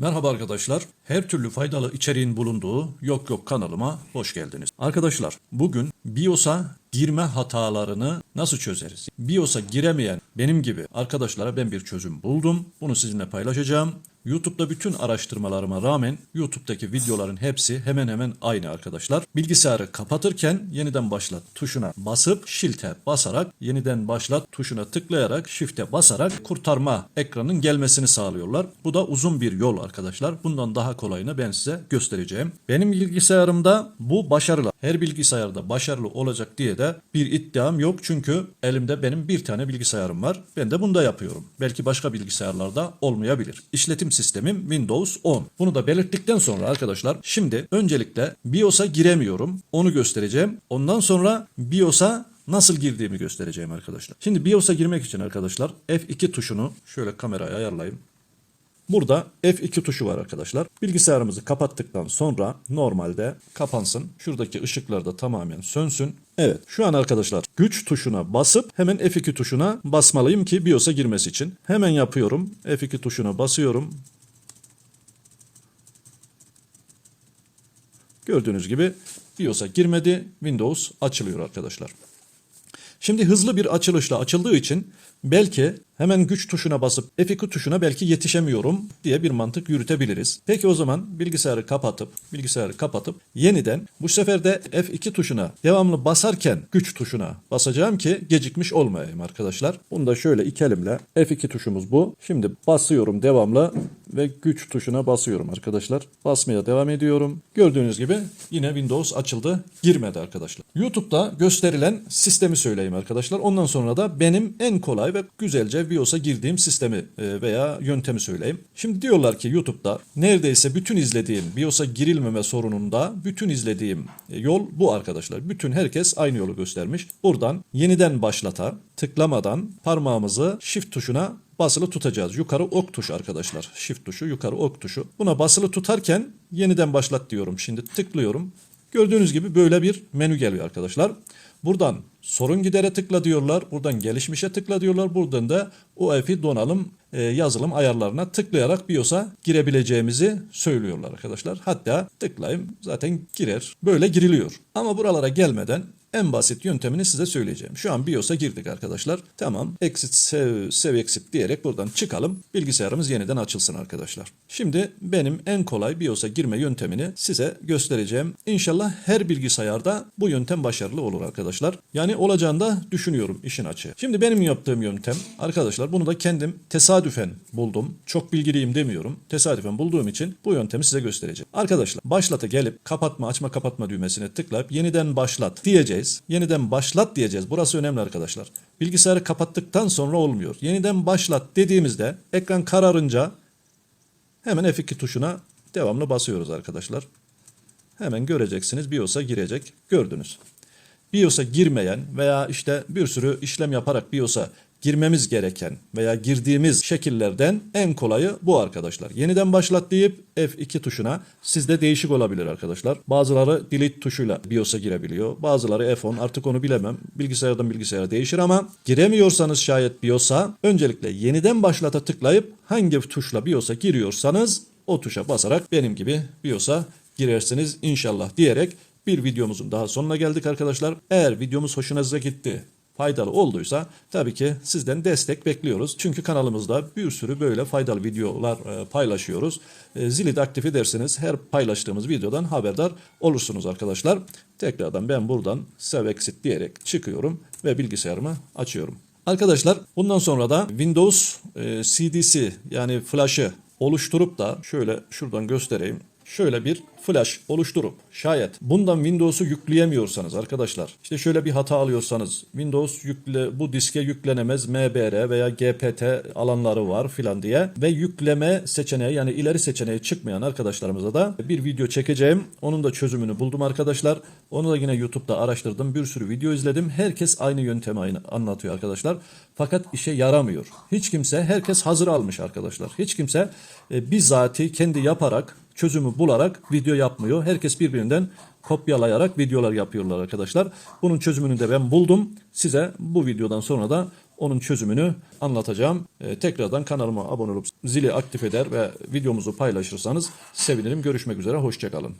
Merhaba arkadaşlar. Her türlü faydalı içeriğin bulunduğu Yok Yok kanalıma hoş geldiniz. Arkadaşlar bugün BIOS'a girme hatalarını nasıl çözeriz? BIOS'a giremeyen benim gibi arkadaşlara ben bir çözüm buldum. Bunu sizinle paylaşacağım. YouTube'da bütün araştırmalarıma rağmen YouTube'daki videoların hepsi hemen hemen aynı arkadaşlar. Bilgisayarı kapatırken yeniden başlat tuşuna basıp Shield'e basarak yeniden başlat tuşuna tıklayarak Shift'e basarak kurtarma ekranın gelmesini sağlıyorlar. Bu da uzun bir yol arkadaşlar. Bundan daha kolayını ben size göstereceğim. Benim bilgisayarımda bu başarılı. Her bilgisayarda başarılı olacak diye de bir iddiam yok. Çünkü elimde benim bir tane bilgisayarım var. Ben de bunu da yapıyorum. Belki başka bilgisayarlarda olmayabilir. İşletim sistemim Windows 10. Bunu da belirttikten sonra arkadaşlar şimdi öncelikle BIOS'a giremiyorum. Onu göstereceğim. Ondan sonra BIOS'a nasıl girdiğimi göstereceğim arkadaşlar. Şimdi BIOS'a girmek için arkadaşlar F2 tuşunu şöyle kameraya ayarlayayım. Burada F2 tuşu var arkadaşlar. Bilgisayarımızı kapattıktan sonra normalde kapansın. Şuradaki ışıklar da tamamen sönsün. Evet şu an arkadaşlar güç tuşuna basıp hemen F2 tuşuna basmalıyım ki BIOS'a girmesi için. Hemen yapıyorum. F2 tuşuna basıyorum. Gördüğünüz gibi BIOS'a girmedi. Windows açılıyor arkadaşlar. Şimdi hızlı bir açılışla açıldığı için belki hemen güç tuşuna basıp F2 tuşuna belki yetişemiyorum diye bir mantık yürütebiliriz. Peki o zaman bilgisayarı kapatıp bilgisayarı kapatıp yeniden bu sefer de F2 tuşuna devamlı basarken güç tuşuna basacağım ki gecikmiş olmayayım arkadaşlar. Bunu da şöyle iki elimle F2 tuşumuz bu. Şimdi basıyorum devamlı ve güç tuşuna basıyorum arkadaşlar. Basmaya devam ediyorum. Gördüğünüz gibi yine Windows açıldı. Girmedi arkadaşlar. YouTube'da gösterilen sistemi söyleyeyim arkadaşlar. Ondan sonra da benim en kolay ve güzelce BIOS'a girdiğim sistemi e, veya yöntemi söyleyeyim. Şimdi diyorlar ki YouTube'da neredeyse bütün izlediğim BIOS'a girilmeme sorununda bütün izlediğim e, yol bu arkadaşlar. Bütün herkes aynı yolu göstermiş. Buradan yeniden başlata tıklamadan parmağımızı shift tuşuna basılı tutacağız. Yukarı ok tuşu arkadaşlar. Shift tuşu, yukarı ok tuşu. Buna basılı tutarken yeniden başlat diyorum. Şimdi tıklıyorum. Gördüğünüz gibi böyle bir menü geliyor arkadaşlar. Buradan sorun gidere tıkla diyorlar. Buradan gelişmişe tıkla diyorlar. Buradan da UEFI donanım e, yazılım ayarlarına tıklayarak BIOS'a girebileceğimizi söylüyorlar arkadaşlar. Hatta tıklayayım zaten girer. Böyle giriliyor. Ama buralara gelmeden en basit yöntemini size söyleyeceğim. Şu an BIOS'a girdik arkadaşlar. Tamam. Exit sev, sev exit diyerek buradan çıkalım. Bilgisayarımız yeniden açılsın arkadaşlar. Şimdi benim en kolay BIOS'a girme yöntemini size göstereceğim. İnşallah her bilgisayarda bu yöntem başarılı olur arkadaşlar. Yani olacağını da düşünüyorum işin açığı. Şimdi benim yaptığım yöntem arkadaşlar bunu da kendim tesadüfen buldum. Çok bilgiliyim demiyorum. Tesadüfen bulduğum için bu yöntemi size göstereceğim. Arkadaşlar başlata gelip kapatma açma kapatma düğmesine tıklayıp yeniden başlat diyeceğiz. Yeniden başlat diyeceğiz. Burası önemli arkadaşlar. Bilgisayarı kapattıktan sonra olmuyor. Yeniden başlat dediğimizde ekran kararınca hemen F2 tuşuna devamlı basıyoruz arkadaşlar. Hemen göreceksiniz BIOS'a girecek. Gördünüz. BIOS'a girmeyen veya işte bir sürü işlem yaparak BIOS'a girmemiz gereken veya girdiğimiz şekillerden en kolayı bu arkadaşlar. Yeniden başlat deyip F2 tuşuna sizde değişik olabilir arkadaşlar. Bazıları delete tuşuyla BIOS'a girebiliyor. Bazıları F10 artık onu bilemem. Bilgisayardan bilgisayara değişir ama giremiyorsanız şayet BIOS'a öncelikle yeniden başlata tıklayıp hangi tuşla BIOS'a giriyorsanız o tuşa basarak benim gibi BIOS'a girersiniz inşallah diyerek bir videomuzun daha sonuna geldik arkadaşlar. Eğer videomuz hoşunuza gitti, faydalı olduysa tabii ki sizden destek bekliyoruz. Çünkü kanalımızda bir sürü böyle faydalı videolar e, paylaşıyoruz. E, Zili de aktif ederseniz her paylaştığımız videodan haberdar olursunuz arkadaşlar. Tekrardan ben buradan save exit diyerek çıkıyorum ve bilgisayarımı açıyorum. Arkadaşlar bundan sonra da Windows e, CDC yani flash'ı oluşturup da şöyle şuradan göstereyim. Şöyle bir flash oluşturup şayet bundan Windows'u yükleyemiyorsanız arkadaşlar işte şöyle bir hata alıyorsanız Windows yükle bu diske yüklenemez MBR veya GPT alanları var filan diye ve yükleme seçeneği yani ileri seçeneği çıkmayan arkadaşlarımıza da bir video çekeceğim. Onun da çözümünü buldum arkadaşlar. Onu da yine YouTube'da araştırdım. Bir sürü video izledim. Herkes aynı yöntemi aynı anlatıyor arkadaşlar. Fakat işe yaramıyor. Hiç kimse herkes hazır almış arkadaşlar. Hiç kimse e, bizzati kendi yaparak çözümü bularak video yapmıyor. Herkes birbirinden kopyalayarak videolar yapıyorlar arkadaşlar. Bunun çözümünü de ben buldum. Size bu videodan sonra da onun çözümünü anlatacağım. Ee, tekrardan kanalıma abone olup zili aktif eder ve videomuzu paylaşırsanız sevinirim. Görüşmek üzere, hoşçakalın.